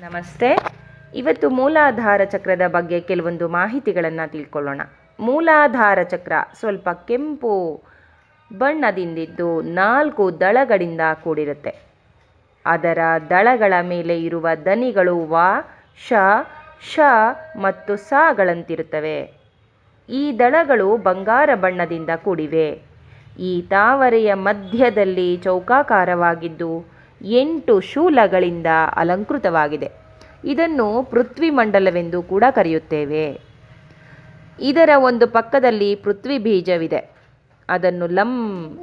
ನಮಸ್ತೆ. ಇವತ್ತು ಮೂಲಾಧಾರ ಚಕ್ರದ ಬಗ್ಗೆ ಕೆಲವೊಂದು ಮಾಹಿತಿಗಳನ್ನು ತಿಳ್ಕೊಳ್ಳೋಣ. ಮೂಲಾಧಾರ ಚಕ್ರ ಸ್ವಲ್ಪ ಕೆಂಪು ಬಣ್ಣದಿಂದಿದ್ದು ನಾಲ್ಕು ದಳಗಳಿಂದ ಕೂಡಿರುತ್ತೆ. ಅದರ ದಳಗಳ ಮೇಲೆ ಇರುವ ದನಿಗಳು ವ, ಶ ಶ ಮತ್ತು ಸಗಳಂತಿರುತ್ತವೆ ಈ ದಳಗಳು ಬಂಗಾರ ಬಣ್ಣದಿಂದ ಕೂಡಿವೆ. ಈ ತಾವರೆಯ ಮಧ್ಯದಲ್ಲಿ ಚೌಕಾಕಾರವಾಗಿದ್ದು ಎಂಟು ಶೂಲಗಳಿಂದ ಅಲಂಕೃತವಾಗಿದೆ. ಇದನ್ನು ಪೃಥ್ವಿ ಮಂಡಲವೆಂದು ಕೂಡ ಕರೆಯುತ್ತೇವೆ. ಇದರ ಒಂದು ಪಕ್ಕದಲ್ಲಿ ಪೃಥ್ವಿ ಬೀಜವಿದೆ. ಅದನ್ನು ಲಂ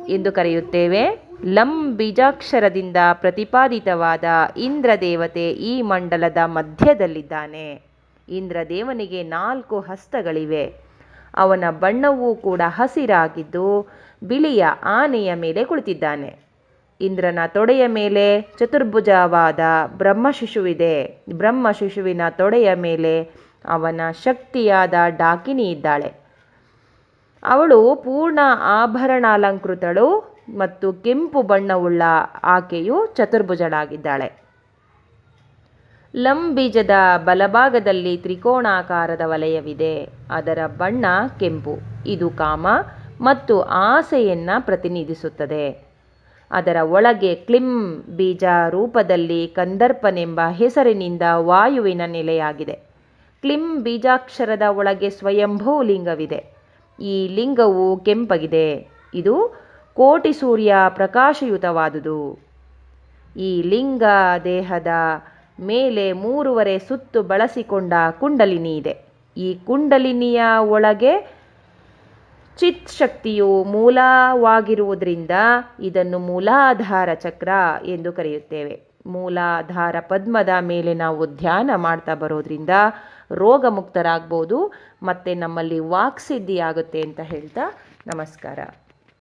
ಎಂದು ಕರೆಯುತ್ತೇವೆ. ಲಂ ಬೀಜಾಕ್ಷರದಿಂದ ಪ್ರತಿಪಾದಿತವಾದ ಇಂದ್ರ ದೇವತೆ ಈ ಮಂಡಲದ ಮಧ್ಯದಲ್ಲಿದ್ದಾನೆ. ಇಂದ್ರದೇವನಿಗೆ ನಾಲ್ಕು ಹಸ್ತಗಳಿವೆ. ಅವನ ಬಣ್ಣವೂ ಕೂಡ ಹಸಿರಾಗಿದ್ದು ಬಿಳಿಯ ಆನೆಯ ಮೇಲೆ ಕುಳಿತಿದ್ದಾನೆ. ಇಂದ್ರನ ತೊಡೆಯ ಮೇಲೆ ಚತುರ್ಭುಜವಾದ ಬ್ರಹ್ಮ ಶಿಶುವಿದೆ. ಬ್ರಹ್ಮ ಶಿಶುವಿನ ತೊಡೆಯ ಮೇಲೆ ಅವನ ಶಕ್ತಿಯಾದ ಡಾಕಿನಿ ಇದ್ದಾಳೆ. ಅವಳು ಪೂರ್ಣ ಆಭರಣಾಲಂಕೃತಳು ಮತ್ತು ಕೆಂಪು ಬಣ್ಣವುಳ್ಳ ಆಕೆಯು ಚತುರ್ಭುಜಳಾಗಿದ್ದಾಳೆ. ಲಂಬೀಜದ ಬಲಭಾಗದಲ್ಲಿ ತ್ರಿಕೋಣಾಕಾರದ ವಲಯವಿದೆ. ಅದರ ಬಣ್ಣ ಕೆಂಪು. ಇದು ಕಾಮ ಮತ್ತು ಆಸೆಯನ್ನು ಪ್ರತಿನಿಧಿಸುತ್ತದೆ. ಅದರ ಒಳಗೆ ಕ್ಲಿಂ ಬೀಜ ರೂಪದಲ್ಲಿ ಕಂದರ್ಪನೆಂಬ ಹೆಸರಿನಿಂದ ವಾಯುವಿನ ನೆಲೆಯಾಗಿದೆ. ಕ್ಲಿಂ ಬೀಜಾಕ್ಷರದ ಒಳಗೆ ಸ್ವಯಂಭೂ ಲಿಂಗವಿದೆ. ಈ ಲಿಂಗವು ಕೆಂಪಗಿದೆ. ಇದು ಕೋಟಿ ಸೂರ್ಯ ಪ್ರಕಾಶಯುತವಾದುದು. ಈ ಲಿಂಗ ದೇಹದ ಮೇಲೆ ಮೂರುವರೆ ಸುತ್ತು ಬಳಸಿಕೊಂಡ ಕುಂಡಲಿನಿ ಇದೆ. ಈ ಕುಂಡಲಿನಿಯ ಒಳಗೆ ಚಿತ್ ಶಕ್ತಿಯು ಮೂಲವಾಗಿರುವುದರಿಂದ ಇದನ್ನು ಮೂಲಾಧಾರ ಚಕ್ರ ಎಂದು ಕರೆಯುತ್ತೇವೆ. ಮೂಲಾಧಾರ ಪದ್ಮದ ಮೇಲೆ ನಾವು ಧ್ಯಾನ ಮಾಡ್ತಾ ಬರೋದ್ರಿಂದ ರೋಗ ಮುಕ್ತರಾಗ್ಬೋದು ಮತ್ತು ನಮ್ಮಲ್ಲಿ ವಾಕ್ಸಿದ್ಧಿಯಾಗುತ್ತೆ ಅಂತ ಹೇಳ್ತಾ ನಮಸ್ಕಾರ.